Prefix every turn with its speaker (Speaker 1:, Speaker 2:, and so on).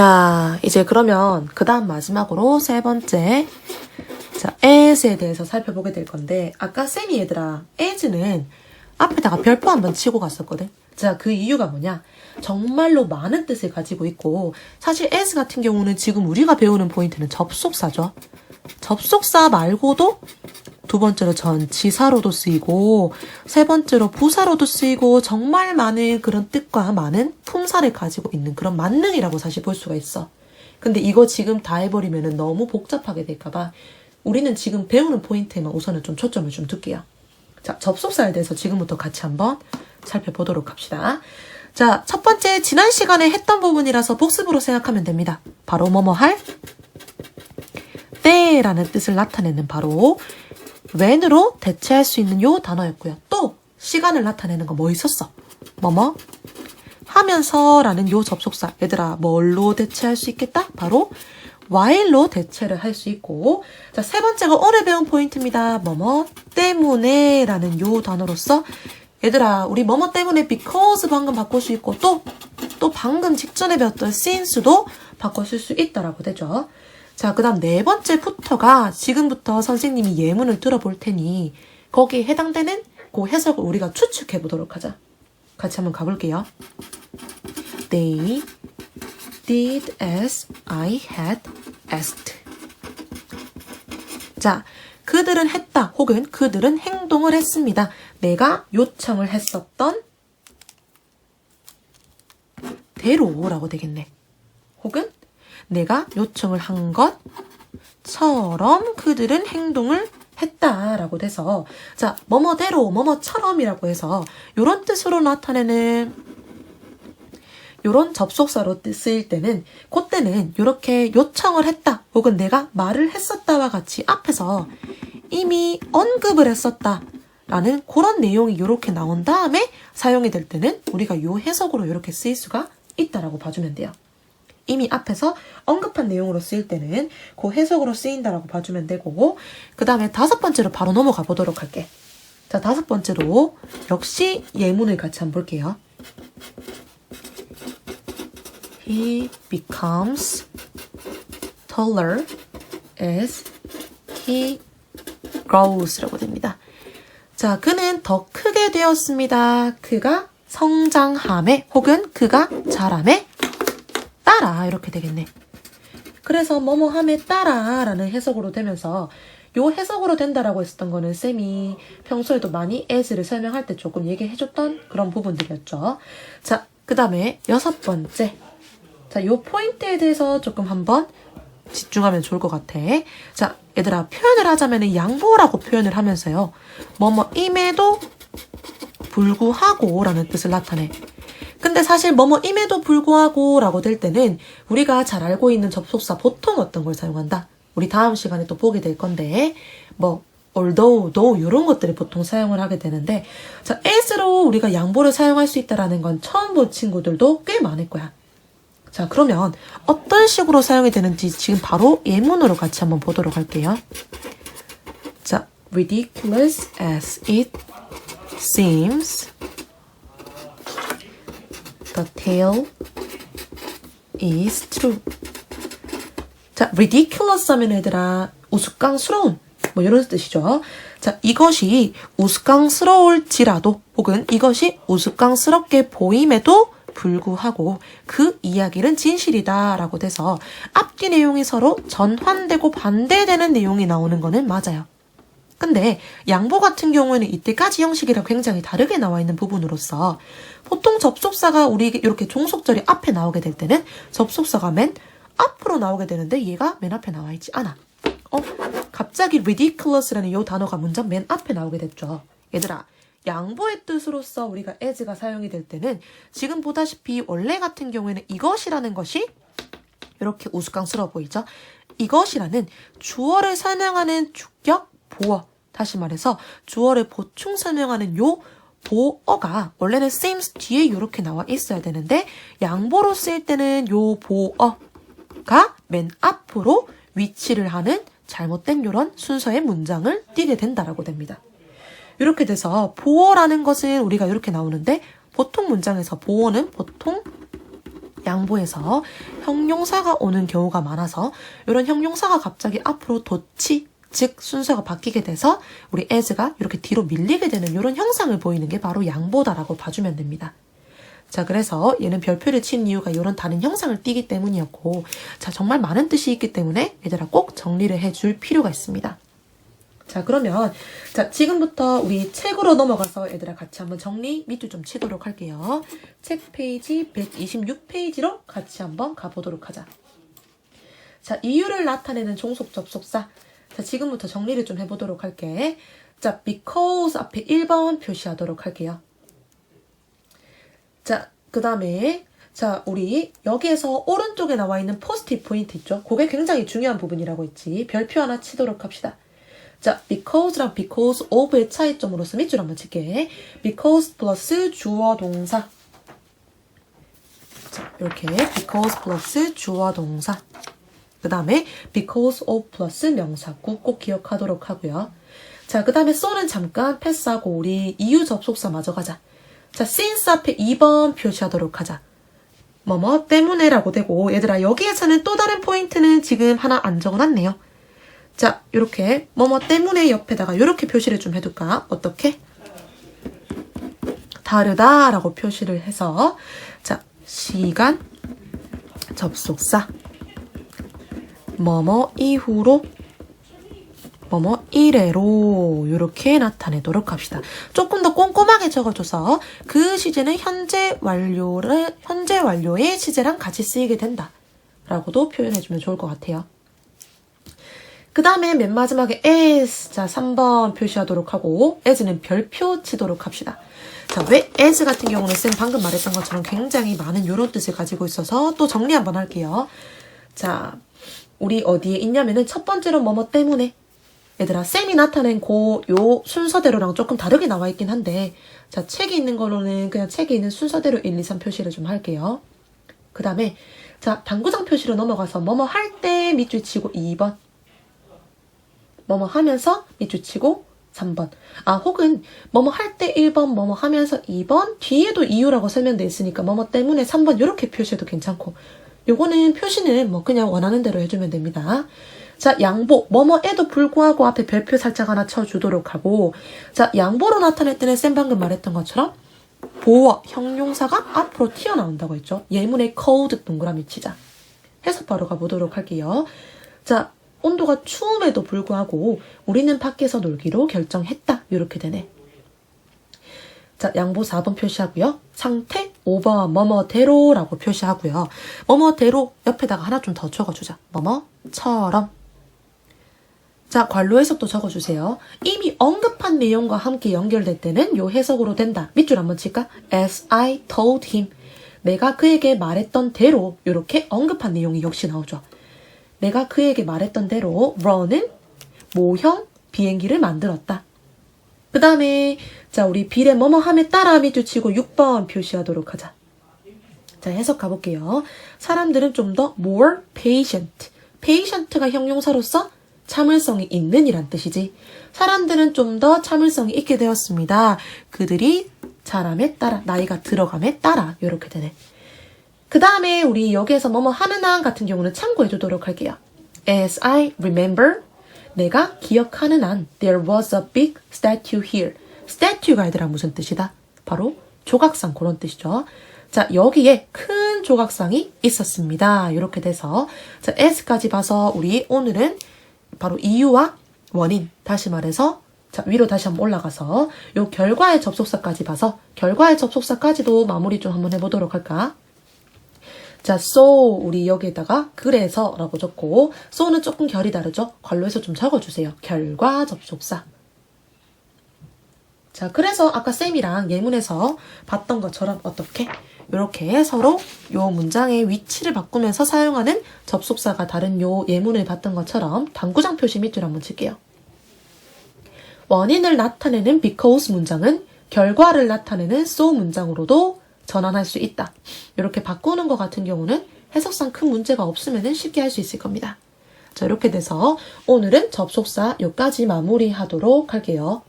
Speaker 1: 자, 이제 그러면 그 다음 마지막으로 세 번째. 자, as에 대해서 살펴보게 될 건데, 아까 쌤이 얘들아, as는 앞에다가 별표 한번 치고 갔었거든? 자, 그 이유가 뭐냐? 정말로 많은 뜻을 가지고 있고, 사실 as 같은 경우는 지금 우리가 배우는 포인트는 접속사죠. 접속사 말고도 두 번째로 전치사로도 쓰이고 세 번째로 부사로도 쓰이고 정말 많은 그런 뜻과 많은 품사를 가지고 있는 그런 만능이라고 사실 볼 수가 있어. 근데 이거 지금 다 해버리면 너무 복잡하게 될까봐 우리는 지금 배우는 포인트에만 우선은 좀 초점을 좀 둘게요. 자, 접속사에 대해서 지금부터 같이 한번 살펴보도록 합시다. 자, 첫 번째 지난 시간에 했던 부분이라서 복습으로 생각하면 됩니다. 바로 뭐뭐 할? 때라는 뜻을 나타내는 바로 when으로 대체할 수 있는 요 단어였고요. 또 시간을 나타내는 거 뭐 있었어? 뭐뭐 하면서 라는 요 접속사 얘들아 뭘로 대체할 수 있겠다? 바로 while로 대체를 할 수 있고 자 세 번째가 오늘 배운 포인트입니다. 뭐뭐 때문에 라는 요 단어로서 얘들아 우리 뭐뭐 때문에 because 방금 바꿀 수 있고 또또 방금 직전에 배웠던 since도 쓸수 있다라고 되죠. 자, 그 다음 네 번째 부터가 지금부터 선생님이 예문을 들어볼 테니 거기에 해당되는 그 해석을 우리가 추측해 보도록 하자. 같이 한번 가볼게요. They did as I had asked. 자, 그들은 했다 혹은 그들은 행동을 했습니다. 내가 요청을 했었던 대로라고 되겠네. 혹은 내가 요청을 한 것처럼 그들은 행동을 했다라고 돼서 자 뭐뭐대로 뭐뭐처럼이라고 해서 요런 뜻으로 나타내는 요런 접속사로 쓰일 때는 그때는 요렇게 요청을 했다 혹은 내가 말을 했었다와 같이 앞에서 이미 언급을 했었다 라는 그런 내용이 요렇게 나온 다음에 사용이 될 때는 우리가 요 해석으로 요렇게 쓰일 수가 있다라고 봐주면 돼요. 이미 앞에서 언급한 내용으로 쓰일 때는 그 해석으로 쓰인다라고 봐주면 되고 그 다음에 다섯 번째로 바로 넘어가 보도록 할게. 자 다섯 번째로 역시 예문을 같이 한번 볼게요. He becomes taller as he grows라고 됩니다. 자, 그는 더 크게 되었습니다. 그가 성장함에 혹은 그가 자람에 이렇게 되겠네. 그래서 뭐뭐함에 따라 라는 해석으로 되면서 요 해석으로 된다라고 했었던 거는 쌤이 평소에도 많이 as를 설명할 때 조금 얘기해줬던 그런 부분들이었죠. 자, 그 다음에 여섯 번째. 자, 요 포인트에 대해서 조금 한번 집중하면 좋을 것 같아. 자, 얘들아, 표현을 하자면 양보라고 표현을 하면서요. 뭐뭐임에도 불구하고 라는 뜻을 나타내. 근데 사실 뭐뭐임에도 불구하고 라고 될 때는 우리가 잘 알고 있는 접속사 보통 어떤 걸 사용한다? 우리 다음 시간에 또 보게 될 건데, 뭐, although, though, 이런 것들을 보통 사용을 하게 되는데, 자, as로 우리가 양보를 사용할 수 있다라는 건 처음 본 친구들도 꽤 많을 거야. 자, 그러면 어떤 식으로 사용이 되는지 지금 바로 예문으로 같이 한번 보도록 할게요. 자, ridiculous as it seems, the tale is true. 자, ridiculous 하면 얘들아, 우스꽝스러운, 뭐 이런 뜻이죠. 자, 이것이 우스꽝스러울지라도, 혹은 이것이 우스꽝스럽게 보임에도 불구하고 그 이야기는 진실이다 라고 돼서 앞뒤 내용이 서로 전환되고 반대되는 내용이 나오는 거는 맞아요. 근데 양보 같은 경우에는 이때까지 형식이랑 굉장히 다르게 나와 있는 부분으로서 보통 접속사가 우리 이렇게 종속절이 앞에 나오게 될 때는 접속사가 맨 앞으로 나오게 되는데 얘가 맨 앞에 나와 있지 않아. 어? 갑자기 ridiculous라는 이 단어가 문장 맨 앞에 나오게 됐죠. 얘들아, 양보의 뜻으로서 우리가 as가 사용이 될 때는 지금 보다시피 원래 같은 경우에는 이것이라는 것이 이렇게 우스꽝스러워 보이죠? 이것이라는 주어를 설명하는 주격 보어. 다시 말해서 주어를 보충 설명하는 요 보어가 원래는 seems 뒤에 이렇게 나와 있어야 되는데 양보로 쓰일 때는 요 보어가 맨 앞으로 위치를 하는 잘못된 요런 순서의 문장을 띄게 된다라고 됩니다. 이렇게 돼서 보어라는 것은 우리가 이렇게 나오는데 보통 문장에서 보어는 보통 양보해서 형용사가 오는 경우가 많아서 이런 형용사가 갑자기 앞으로 도치 즉 순서가 바뀌게 돼서 우리 as가 이렇게 뒤로 밀리게 되는 이런 형상을 보이는 게 바로 양보다라고 봐주면 됩니다. 자, 그래서 얘는 별표를 친 이유가 이런 다른 형상을 띠기 때문이었고, 자, 정말 많은 뜻이 있기 때문에 얘들아 꼭 정리를 해줄 필요가 있습니다. 자, 그러면, 자, 지금부터 우리 책으로 넘어가서 얘들아 같이 한번 정리 밑줄 좀 치도록 할게요. 책 페이지 126페이지로 같이 한번 가보도록 하자. 자, 이유를 나타내는 종속 접속사. 자, 지금부터 정리를 좀 해보도록 할게. 자, because 앞에 1번 표시하도록 할게요. 자, 그 다음에, 자, 우리 여기에서 오른쪽에 나와 있는 포스트잇 포인트 있죠? 그게 굉장히 중요한 부분이라고 했지. 별표 하나 치도록 합시다. 자, because랑 because of의 차이점으로서 밑줄 한번 칠게. because 플러스 주어 동사. 자, 이렇게 because 플러스 주어 동사. 그 다음에 because of 플러스 명사구 꼭 기억하도록 하고요. 자, 그 다음에 so는 잠깐 패스하고 우리 이유 접속사 마저 가자. 자, since 앞에 2번 표시하도록 하자. 뭐뭐 때문에라고 되고 얘들아 여기에서는 또 다른 포인트는 지금 하나 안 적어놨네요. 자, 이렇게 뭐뭐 때문에 옆에다가 이렇게 표시를 좀 해둘까? 어떻게? 다르다라고 표시를 해서 자, 시간 접속사 뭐뭐 이후로 뭐뭐 이래로 이렇게 나타내도록 합시다. 조금 더 꼼꼼하게 적어줘서 그 시제는 현재 완료를 현재 완료의 시제랑 같이 쓰이게 된다 라고도 표현해주면 좋을 것 같아요. 그 다음에 맨 마지막에 as 자 3번 표시하도록 하고 as는 별표 치도록 합시다. 자, 왜 as 같은 경우는 쌤 방금 말했던 것처럼 굉장히 많은 이런 뜻을 가지고 있어서 또 정리 한번 할게요. 자, 우리 어디에 있냐면은 첫 번째로 뭐뭐 때문에. 얘들아 쌤이 나타낸 고 요 순서대로랑 조금 다르게 나와 있긴 한데 자 책에 있는 거로는 그냥 책에 있는 순서대로 1, 2, 3 표시를 좀 할게요. 그 다음에 자 당구장 표시로 넘어가서 뭐뭐 할 때 밑줄 치고 2번. 뭐뭐 하면서 밑줄 치고 3번. 아 혹은 뭐뭐 할 때 1번 뭐뭐 하면서 2번 뒤에도 이유라고 설명돼 있으니까 뭐뭐 때문에 3번 이렇게 표시해도 괜찮고 요거는 표시는 뭐 그냥 원하는 대로 해주면 됩니다. 자, 양보. 뭐뭐에도 불구하고 앞에 별표 살짝 하나 쳐주도록 하고, 자, 양보로 나타낼 때는 쌤 방금 말했던 것처럼, 보어, 형용사가 앞으로 튀어나온다고 했죠. 예문의 cold 동그라미 치자. 해석 바로 가보도록 할게요. 자, 온도가 추움에도 불구하고 우리는 밖에서 놀기로 결정했다. 이렇게 되네. 자, 양보 4번 표시하고요. 상태 5번 뭐뭐대로라고 표시하고요. 뭐뭐대로 옆에다가 하나 좀 더 적어주자. 뭐뭐처럼. 자, 관로 해석도 적어주세요. 이미 언급한 내용과 함께 연결될 때는 요 해석으로 된다. 밑줄 한번 칠까? As I told him. 내가 그에게 말했던 대로 이렇게 언급한 내용이 역시 나오죠. 내가 그에게 말했던 대로 run은 모형 비행기를 만들었다. 그 다음에 자 우리 빌의 뭐뭐함에 따라 밑줄 치고 6번 표시하도록 하자. 자 해석 가볼게요. 사람들은 좀 더 more patient. patient가 형용사로서 참을성이 있는 이란 뜻이지. 사람들은 좀 더 참을성이 있게 되었습니다. 그들이 자람에 따라, 나이가 들어감에 따라, 이렇게 되네. 그 다음에 우리 여기에서 뭐뭐 하는 한 같은 경우는 참고해 주도록 할게요. As I remember, 내가 기억하는 한, there was a big statue here. Statue가 얘들아 무슨 뜻이다? 바로 조각상 그런 뜻이죠. 자, 여기에 큰 조각상이 있었습니다. 이렇게 돼서, 자, S까지 봐서 우리 오늘은 바로 이유와 원인, 다시 말해서 자, 위로 다시 한번 올라가서 요 결과의 접속사까지 봐서 결과의 접속사까지도 마무리 좀 한번 해보도록 할까? 자, so 우리 여기에다가 그래서라고 적고 so는 조금 결이 다르죠? 관로에서 좀 적어주세요. 결과 접속사. 자, 그래서 아까 쌤이랑 예문에서 봤던 것처럼 어떻게 이렇게 서로 요 문장의 위치를 바꾸면서 사용하는 접속사가 다른 요 예문을 봤던 것처럼 당구장 표시 밑줄 한번 칠게요. 원인을 나타내는 because 문장은 결과를 나타내는 so 문장으로도 전환할 수 있다. 이렇게 바꾸는 것 같은 경우는 해석상 큰 문제가 없으면 쉽게 할 수 있을 겁니다. 자, 이렇게 돼서 오늘은 접속사 요까지 마무리하도록 할게요.